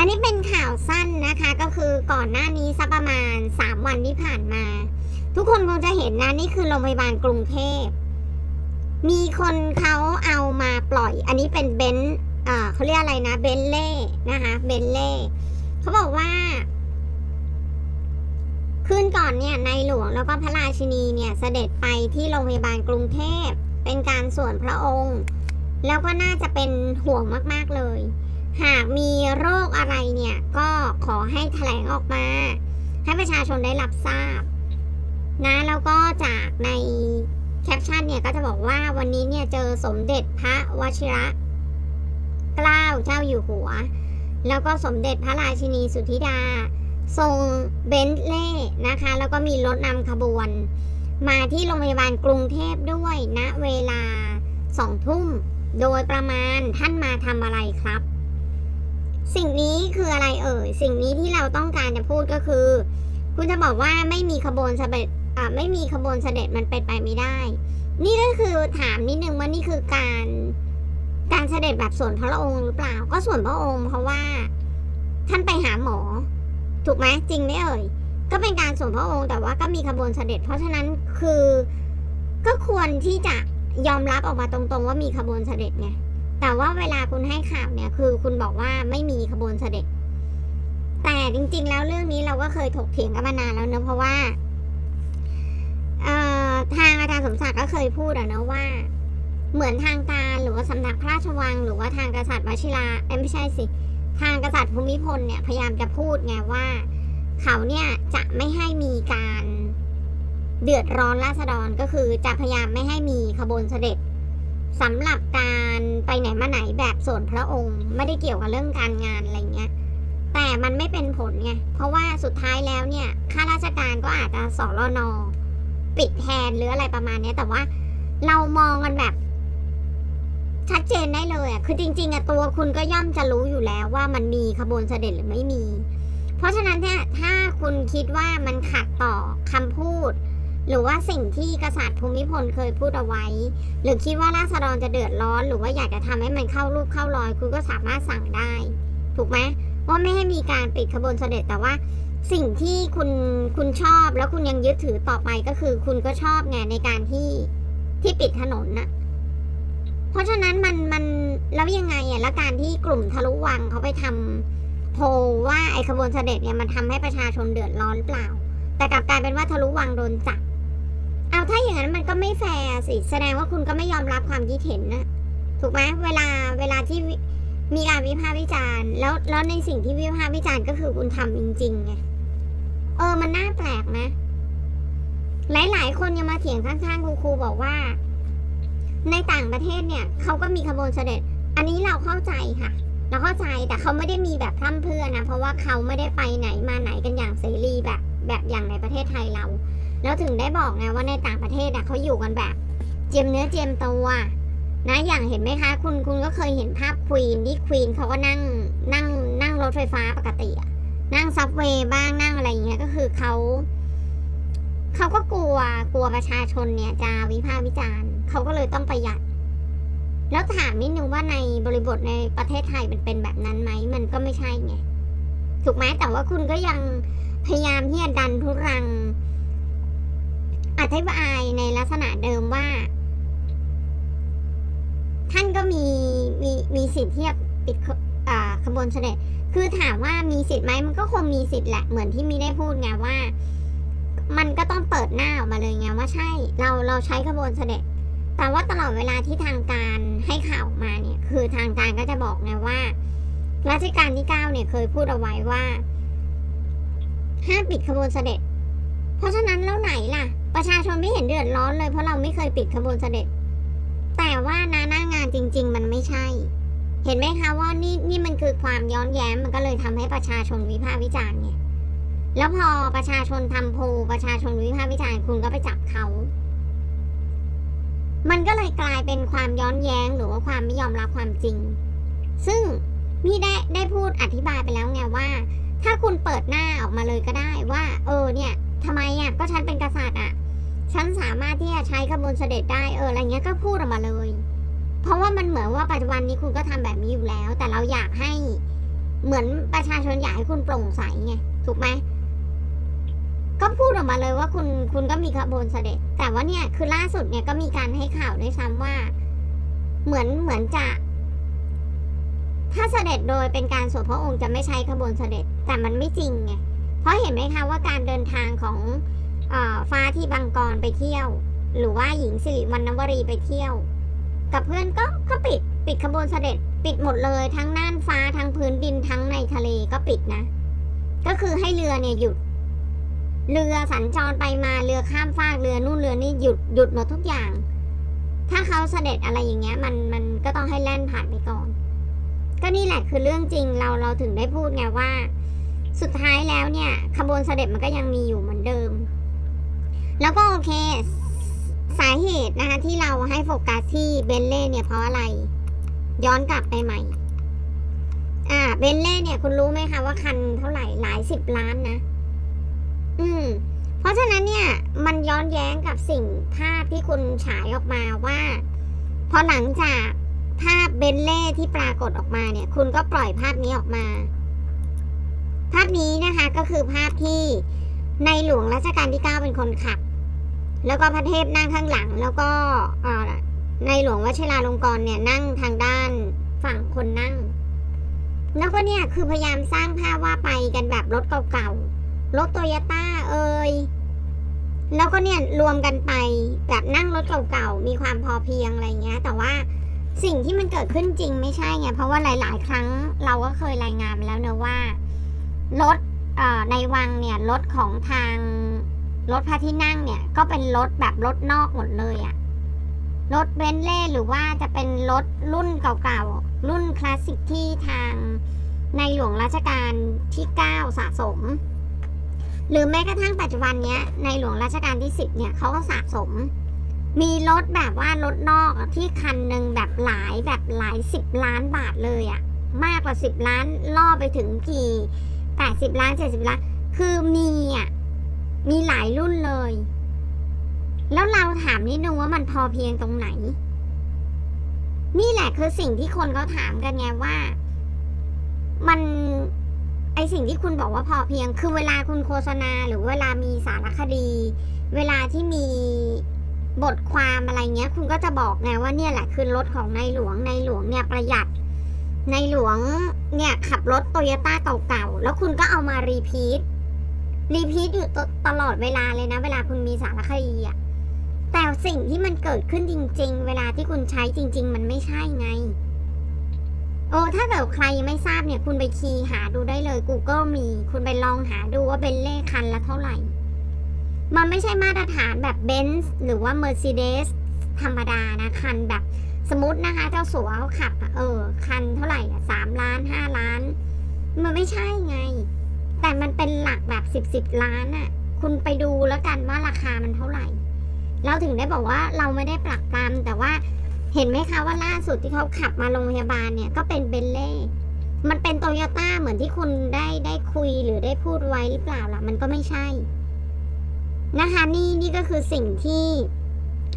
อันนี้เป็นข่าวสั้นนะคะก็คือก่อนหน้านี้สักประมาณ 3 วันที่ผ่านมา ทุกคนคงจะเห็นนะนี่คือโรงพยาบาลกรุงเทพ มีคนเขาเอามาปล่อย อันนี้เป็นเบนซ์เขาเรียกอะไรนะเบนเล่นะคะเบนเล่เขาบอกว่าคืนก่อนเนี่ยในหลวงแล้วก็พระราชินีเนี่ยเสด็จไปที่โรงพยาบาลกรุงเทพ เป็นการส่วนพระองค์ แล้วก็น่าจะเป็นห่วงมาก ๆเลย หากมีโรคอะไรเนี่ย ก็ขอให้แถลงออกมา ให้ประชาชนได้รับทราบ นะแล้วก็จากในแคปชั่นเนี่ยก็จะบอกว่าวันนี้เนี่ยเจอสมเด็จพระวชิระเกล้าเจ้าอยู่หัว แล้วก็สมเด็จพระราชินีสุธิดา ทรงเบนซ์เล่นะคะ แล้วก็มีรถนำขบวน มาที่โรงพยาบาลกรุงเทพด้วยณเวลาสองทุ่ม โดยประมาณท่านมาทำอะไรครับ สิ่งนี้คืออะไรเอ่ย สิ่งนี้ที่เราต้องการจะพูดก็คือ คุณจะบอกว่าไม่มีขบวนเสด็จอ่าไม่มีขบวนเสด็จมันเป็นไปไม่ได้ นี่ก็คือถามนิดนึงว่านี่คือการการเสด็จแบบส่วนพระองค์หรือเปล่า ก็ส่วนพระองค์เพราะว่า ท่านไปหาหมอ ถูกไหมจริงไหมเอ่ย ก็เป็นการส่วนพระองค์แต่ว่าก็มีขบวนเสด็จ เพราะฉะนั้นคือก็ควรที่จะยอมรับออกมาตรงๆ ว่ามีขบวนเสด็จไง แต่ว่าเวลาคุณให้ข่าวเนี่ยคือคุณบอกว่าไม่มีขบวนเสด็จ แต่จริง ๆ แล้วเรื่องนี้เราก็เคยถกเถียงกันมานานแล้วเนอะเพราะว่าทางอาจารย์สมศักดิ์ก็เคยพูดอะนะว่า เหมือนทางการหรือว่าสำนักพระราชวัง หรือว่าทางกษัตริย์วชิราเอ้ไม่ใช่สิทางกษัตริย์ภูมิพลเนี่ยพยายามจะพูดไงว่า เขาเนี่ยจะไม่ให้มีการเดือดร้อนราษฎรก็คือจะพยายามไม่ให้มีขบวนเสด็จ สำหรับการไปไหนมาไหนแบบส่วนพระองค์ ไม่ได้เกี่ยวกับเรื่องการงานอะไรเงี้ยแต่มันไม่เป็นผลไงเพราะว่าสุดท้ายแล้วเนี่ยข้าราชการก็อาจจะสอรอนอปิดแทนหรืออะไรประมาณนี้แต่ว่าเรามองกันแบบ ชัดเจนได้เลยอะคือจริง ๆอะตัวคุณก็ย่อมจะรู้อยู่แล้วว่ามันมีขบวนเสด็จหรือไม่มี เพราะฉะนั้นเนี่ยถ้าคุณคิดว่ามันขัดต่อคำพูด หรือว่าสิ่งที่กษัตริย์ภูมิพลเคยพูดเอาไว้ หรือคิดว่าราษฎรจะเดือดร้อน หรือว่าอยากจะทำให้มันเข้ารูปเข้ารอย คุณก็สามารถสั่งได้ ถูกไหมว่าไม่ให้มีการปิดขบวนเสด็จแต่ว่าสิ่งที่คุณคุณชอบแล้วคุณยังยึดถือต่อไปก็คือคุณก็ชอบไงในการที่ที่ปิดถนนน่ะเพราะฉะนั้นมันมันแล้วยังไงอะแล้วการที่กลุ่มทะลุวังเขาไปทำโพว่าไอ้ขบวนเสด็จเนี่ยมันทำให้ประชาชนเดือดร้อนเปล่า แต่กลับกลายเป็นว่าทะลุวังโดนจับ เอาถ้าอย่างนั้นมันก็ไม่แฟร์สิ แสดงว่าคุณก็ไม่ยอมรับความคิดเห็นนะถูกไหมเวลาเวลาที่มีการวิพากษ์วิจารณ์ แล้วแล้วในสิ่งที่วิพากษ์วิจารณ์ก็คือคุณทำจริงๆไงเออมันน่าแปลกนะ หลาย ๆ คนยังมาเถียงข้างๆครูครูบอกว่า ในต่างประเทศเนี่ยเขาก็มีขบวนเสด็จ อันนี้เราเข้าใจค่ะเราเข้าใจแต่เขาไม่ได้มีแบบพร่ำเพื่อนะเพราะว่าเขาไม่ได้ไปไหนมาไหนกันอย่างเสรีแบบแบบอย่างในประเทศไทยเรา แล้วถึงได้บอกไงว่าในต่างประเทศอะเขาอยู่กันแบบ เจียมเนื้อเจียมตัวนะอย่างเห็นไหมคะคุณคุณก็เคยเห็นภาพควีนที่ควีนเขาก็นั่งนั่งนั่งรถไฟฟ้าปกติอะนั่งซับเวย์บ้างนั่งอะไรอย่างเงี้ยก็คือเขาเขาก็กลัวกลัวประชาชนเนี่ยจะวิพากษ์วิจารณ์เขาก็เลยต้องประหยัด แล้วถามนิดนึงว่าในบริบทในประเทศไทยมันเป็นแบบนั้นไหมมันก็ไม่ใช่ไงถูกไหมแต่ว่าคุณก็ยังพยายามที่จะดันทุรัง อธิบายในลักษณะเดิมว่า ท่านก็มีมีมีสิทธิ์ที่จะปิดขอ่าขบวนเสด็จ คือถามว่ามีสิทธิ์ไหมมันก็คงมีสิทธิ์แหละ เหมือนที่มีได้พูดไงว่า มันก็ต้องเปิดหน้าออกมาเลยไงว่าใช่ เราเราใช้ขบวนเสด็จ แต่ว่าตลอดเวลาที่ทางการให้ข่าวมาเนี่ย คือทางการก็จะบอกไงว่ารัชกาลที่เก้าเนี่ยเคยพูดเอาไว้ว่าห้ามปิดขบวนเสด็จ เพราะฉะนั้นแล้วไหนล่ะ ประชาชนไม่เห็นเดือดร้อนเลยเพราะเราไม่เคยปิดขบวนเสด็จ แต่ว่านะหน้างานจริง ๆ มันไม่ใช่ เห็นไหมคะว่านี่นี่มันคือความย้อนแย้มมันก็เลยทำให้ประชาชนวิพากษ์วิจารณ์เนี่ยแล้วพอประชาชนทำโพลประชาชนวิพากษ์วิจารณ์คุณก็ไปจับเขา มันก็เลยกลายเป็นความย้อนแย้งหรือว่าความไม่ยอมรับความจริง ซึ่งนี่ได้ได้พูดอธิบายไปแล้วไงว่า ถ้าคุณเปิดหน้าออกมาเลยก็ได้ว่า เออเนี่ย ทำไมอะก็ฉันเป็นกษัตริย์อะฉันสามารถที่จะใช้ขบวนเสด็จได้เอออะไรเงี้ยก็พูดออกมาเลย เพราะว่ามันเหมือนว่าปัจจุบันนี้คุณก็ทำแบบนี้อยู่แล้ว แต่เราอยากให้เหมือนประชาชนอยากให้คุณโปร่งใสไงถูกไหมก็พูดออกมาเลยว่าคุณคุณก็มีขบวนเสด็จ แต่ว่าเนี่ยคือล่าสุดเนี่ยก็มีการให้ข่าวด้วยซ้ำว่า เหมือนเหมือนจะ ถ้าเสด็จโดยเป็นการส่วนพระองค์จะไม่ใช้ขบวนเสด็จ แต่มันไม่จริงไง เพราะเห็นไหมคะว่าการเดินทางของออฟ้าที่บางกรไปเที่ยว หรือว่าหญิงสิริวรรณวรีไปเที่ยว กับเพื่อนก็ก็ปิดปิดขบวนเสด็จปิดหมดเลยทั้งน่านฟ้าทั้งพื้นดินทั้งในทะเลก็ปิดนะ ก็คือให้เรือเนี่ยหยุด เรือสัญจรไปมาเรือข้ามฟากเรือนู่นเรือนี่หยุดหยุดหมดทุกอย่าง ถ้าเขาเสด็จอะไรอย่างเงี้ย มันมันก็ต้องให้แล่นผ่านไปก่อน ก็นี่แหละคือเรื่องจริงเราเราถึงได้พูดไงว่า สุดท้ายแล้วเนี่ยขบวนเสด็จมันก็ยังมีอยู่เหมือนเดิม แล้วก็โอเค สาเหตุนะคะที่เราให้โฟกัสที่เบนเล่เนี่ยเพราะอะไร ย้อนกลับไปใหม่ อ่าเบนเล่เนี่ยคุณรู้ไหมคะว่าคันเท่าไหร่หลายสิบล้านนะ อืม เพราะฉะนั้นเนี่ย มันย้อนแย้งกับสิ่งภาพที่คุณฉายออกมาว่า พอหลังจากภาพเบนเล่ที่ปรากฏออกมาเนี่ย คุณก็ปล่อยภาพนี้ออกมา ภาพนี้นะคะก็คือภาพที่ในหลวงรัชกาลที่เก้าเป็นคนขับ แล้วก็พระเทพนั่งข้างหลัง แล้วก็ในหลวงวชิราลงกรณ์เนี่ยนั่งทางด้านฝั่งคนนั่ง แล้วก็เนี่ยคือพยายามสร้างภาพว่าไปกันแบบรถเก่าๆ รถโตโยต้าเอ่ยแล้วก็เนี่ยรวมกันไปแบบนั่งรถเก่าๆ มีความพอเพียงอะไรเงี้ย แต่ว่าสิ่งที่มันเกิดขึ้นจริงไม่ใช่ไง เพราะว่าหลาย ๆ ครั้งเราก็เคยรายงานไปแล้วเนอะว่า รถในวังเนี่ยรถของทางรถพระที่นั่งเนี่ยก็เป็นรถแบบรถนอกหมดเลยอะรถเบนเล่หรือว่าจะเป็นรถรุ่นเก่าๆ รุ่นคลาสสิกที่ทางในหลวงรัชกาลที่ 9 สะสม หรือแม้กระทั่งปัจจุบันเนี้ยในหลวงรัชกาลที่ 10 เนี่ยเขาก็สะสม มีรถแบบว่ารถนอกที่คันหนึ่งแบบหลายแบบหลายสิบล้านบาทเลยอะมากกว่าสิบล้านล่อไปถึงกี่ แปดสิบล้านเจ็ดสิบล้าน คือมีอะ มีหลายรุ่นเลย แล้วเราถามนิดนึงว่ามันพอเพียงตรงไหน นี่แหละคือสิ่งที่คนเขาถามกันไงว่า มันไอสิ่งที่คุณบอกว่าพอเพียง คือเวลาคุณโฆษณาหรือเวลามีสารคดี เวลาที่มีบทความอะไรเงี้ย คุณก็จะบอกไงว่าเนี่ยแหละคือรถของในหลวงในหลวงเนี่ยประหยัด ในหลวงเนี่ยขับรถโตโยต้าเก่าๆ แล้วคุณก็เอามารีพีท รีพีทอยู่ตลอดเวลาเลยนะ เวลาคุณมีสารคดีอะแต่สิ่งที่มันเกิดขึ้นจริง ๆ เวลาที่คุณใช้จริง ๆ มันไม่ใช่ไง โอ้ถ้าเกิดใครไม่ทราบเนี่ย คุณไปคีย์หาดูได้เลย Google มี คุณไปลองหาดูว่าเป็นเลขคันละเท่าไหร่ มันไม่ใช่มาตรฐานแบบเบนซ์หรือว่า Mercedes ธรรมดานะคันแบบ สมมตินะคะเจ้าสัวเขาขับเออ คันเท่าไหร่อะสามล้านห้าล้าน มันไม่ใช่ไง แต่มันเป็นหลักแบบสิบสิบล้านอะคุณไปดูแล้วกันว่าราคามันเท่าไหร่ เราถึงได้บอกว่าเราไม่ได้ปรักปรำแต่ว่าเห็นไหมคะว่าล่าสุดที่เขาขับมาโรงพยาบาลเนี่ยก็เป็นเบนเล่มันเป็นโตโยต้าเหมือนที่คุณได้ได้คุยหรือได้พูดไว้หรือเปล่าล่ะ มันก็ไม่ใช่ นะคะนี่นี่ก็คือสิ่งที่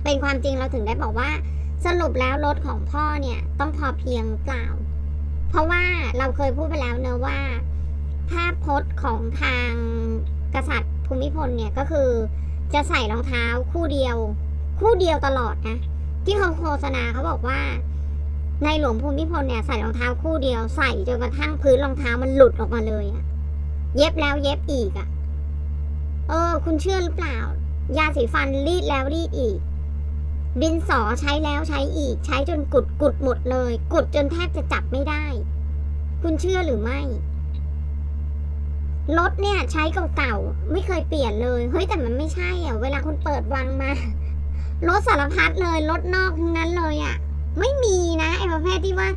เป็นความจริงเราถึงได้บอกว่า สรุปแล้วรถของพ่อเนี่ยต้องพอเพียงเปล่า เพราะว่าเราเคยพูดไปแล้วเนอะว่า ภาพพจน์ของทางกษัตริย์ภูมิพลเนี่ยก็คือจะใส่รองเท้าคู่เดียว คู่เดียวตลอดนะ ที่เขาโฆษณาเขาบอกว่า ในหลวงภูมิพลเนี่ยใส่รองเท้าคู่เดียวใส่จนกระทั่งพื้นรองเท้ามันหลุดออกมาเลยอะเย็บแล้วเย็บอีกอะเออ คุณเชื่อหรือเปล่า ยาสีฟันรีดแล้วรีดอีก ดินสอใช้แล้วใช้อีก ใช้จนกุดกุดหมดเลย กุดจนแทบจะจับไม่ได้ คุณเชื่อหรือไม่รถเนี่ยใช้เก่าๆไม่เคยเปลี่ยนเลยเฮ้ยแต่มันไม่ใช่อะ เวลาคุณเปิดวังมารถสารพัดเลยรถนอกทั้งนั้นเลยอะ ไม่มีนะไอ้ประเภทที่ว่า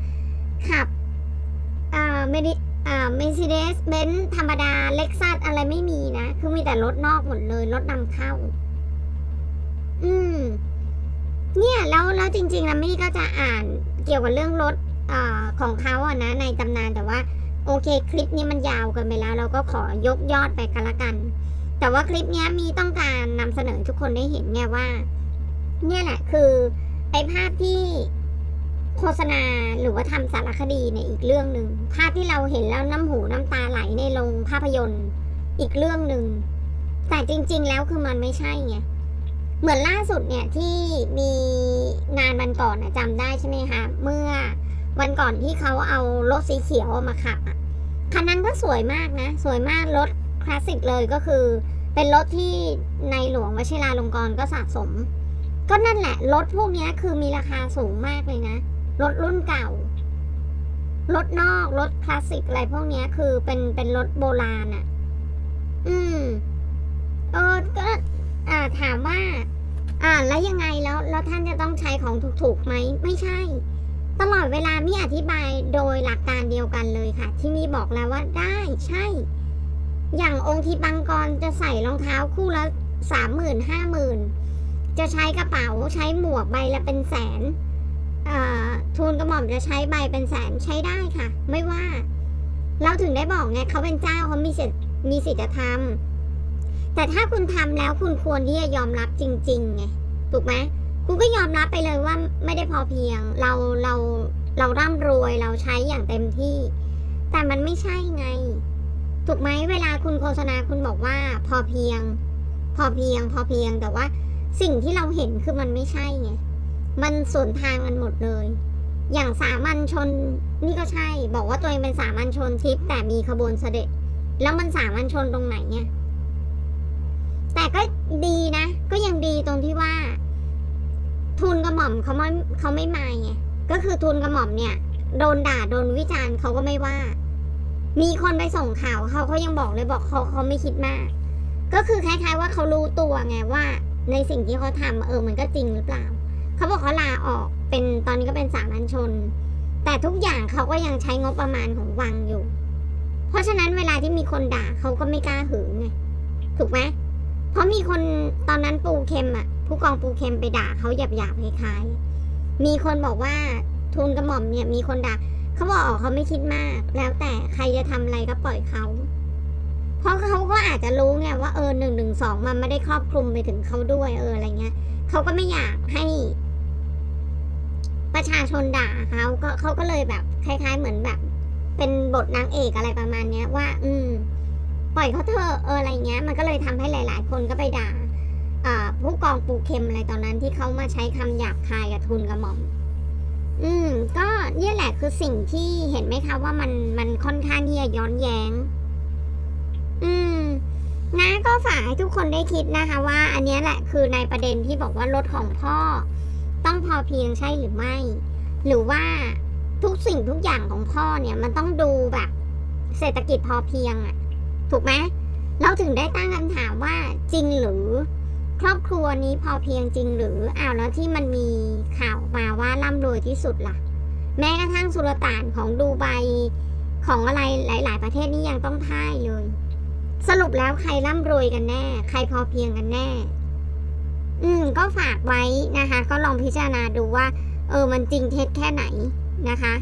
ขับเอ่าเมดิเอ่าเมซิเดสเบนธรรมดาเล็กซัสอะไรไม่มีนะ คือมีแต่รถนอกหมดเลยรถนำเข้า อืม เนี่ยแล้วแล้วจริงๆแล้วมี่ก็จะอ่านเกี่ยวกับเรื่องรถอของเขาอะนะในตำนานแต่ว่าโอเคคลิปนี้มันยาวเกินไปแล้ว เราก็ขอยกยอดไปกันละกัน แต่ว่าคลิปนี้มีต้องการนำเสนอทุกคนได้เห็นไงว่า เนี่ยแหละคือไอภาพที่โฆษณาหรือว่าทำสารคดีเนี่ยอีกเรื่องหนึ่งภาพที่เราเห็นแล้วน้ำหูน้ำตาไหลในโรงภาพยนตร์อีกเรื่องหนึ่งแต่จริง ๆ แล้วคือมันไม่ใช่ไง เหมือนล่าสุดเนี่ยที่มีงานวันก่อนนะจำได้ใช่ไหมคะเมื่อวันก่อนที่เขาเอารถสีเขียวมาขับอะคันนั้นก็สวยมากนะ สวยมากรถคลาสสิกเลยก็คือ เป็นรถที่ในหลวงวชิราลงกรณ์ก็สะสม ก็นั่นแหละรถพวกนี้คือมีราคาสูงมากเลยนะรถรุ่นเก่ารถนอกรถคลาสสิกอะไรพวกนี้คือเป็นเป็นรถโบราณอะ่ะ อืมเออก็ อ่าถามว่า อ่าแล้วยังไงแล้วแล้วท่านจะต้องใช้ของถูกๆไหมไม่ใช่ ตลอดเวลามีอธิบายโดยหลักการเดียวกันเลยค่ะ ที่มีบอกแล้วว่าได้ใช่ อย่างองค์ทีปังกรจะใส่รองเท้าคู่ละสามหมื่นห้าหมื่นจะใช้กระเป๋าใช้หมวกใบละเป็นแสนทูลกระหม่อมจะใช้ใบเป็นแสนใช้ได้ค่ะ ไม่ว่า เราถึงได้บอกไงเขาเป็นเจ้าเขามีสิทธิ์มีสิทธิ์จะทำ แต่ถ้าคุณทำแล้วคุณควรที่จะยอมรับจริงๆไงถูกไหมคุณก็ยอมรับไปเลยว่าไม่ได้พอเพียง เราเราเราร่ำรวยเราใช้อย่างเต็มที่ แต่มันไม่ใช่ไง ถูกไหมเวลาคุณโฆษณาคุณบอกว่า พอเพียง พอเพียง พอเพียงแต่ว่าสิ่งที่เราเห็นคือมันไม่ใช่ไงมันสวนทางกันหมดเลย อย่างสามัญชนนี่ก็ใช่ บอกว่าตัวเองเป็นสามัญชนทิพย์แต่มีขบวนเสด็จ แล้วมันสามัญชนตรงไหนเนี่ย แต่ก็ดีนะ ก็ยังดีตรงที่ว่า ทุนกระหม่อมเขาไม่เขาไม่มาไงก็คือทุนกระหม่อมเนี่ย โดนด่าโดนวิจารณ์เขาก็ไม่ว่า มีคนไปส่งข่าวเขาเขายังบอกเลยบอกเขาเขาไม่คิดมาก ก็คือคล้ายๆว่าเขารู้ตัวไงว่า ในสิ่งที่เขาทำเออมันก็จริงหรือเปล่าเขาบอกเขาลาออกเป็นตอนนี้ก็เป็นสามัญชน แต่ทุกอย่างเขาก็ยังใช้งบประมาณของวังอยู่ เพราะฉะนั้นเวลาที่มีคนด่าเขาก็ไม่กล้าหือไงถูกไหม เพราะมีคนตอนนั้นปูเข็มอะ ผู้กองปูเข็มไปด่าเขาหยาบๆคล้ายๆมีคนบอกว่าทุนกระหม่อมเนี่ยมีคนด่าเขาบอกออกเขาไม่คิดมาก แล้วแต่ใครจะทำอะไรก็ปล่อยเขา เพราะเขาก็อาจจะรู้ไงว่าเออหนึ่งหนึ่งสองมันไม่ได้ครอบคลุมไปถึงเขาด้วยเอออะไรเงี้ยเขาก็ไม่อยากให้ ประชาชนด่าเขาก็เขาก็เลยแบบ คล้าย ๆ เหมือนแบบ เป็นบทนางเอกอะไรประมาณเนี้ยว่า อืม ปล่อยเขาเถอะเอออะไรเงี้ย มันก็เลยทำให้หลาย ๆ คนก็ไปด่าผู้กองปูเข็มอะไรตอนนั้นที่เขามาใช้คำหยาบคายกับทุนกระหม่อม อืม ก็เนี่ยแหละคือสิ่งที่เห็นไหมคะว่ามันมันค่อนข้างที่จะย้อนแย้ง อืมนะก็ฝากให้ทุกคนได้คิดนะคะ ว่า อันนี้แหละคือในประเด็นที่บอกว่ารถของพ่อ ต้องพอเพียงใช่หรือไม่ หรือว่าทุกสิ่งทุกอย่างของพ่อเนี่ย มันต้องดูแบบ เศรษฐกิจพอเพียงอะ ถูกไหมเราถึงได้ตั้งคำถามว่าจริงหรือ ครอบครัวนี้พอเพียงจริงหรืออ้าวแล้วที่มันมีข่าวมาว่าร่ำรวยที่สุดล่ะ แม้กระทั่งสุลต่านของดูไบของอะไรหลาย ๆ ประเทศนี่ยังต้องพ่ายเลย สรุปแล้วใครร่ำรวยกันแน่ ใครพอเพียงกันแน่ อืม ก็ฝากไว้นะคะ ก็ลองพิจารณาดูว่า เออมันจริงเท็จแค่ไหนนะคะ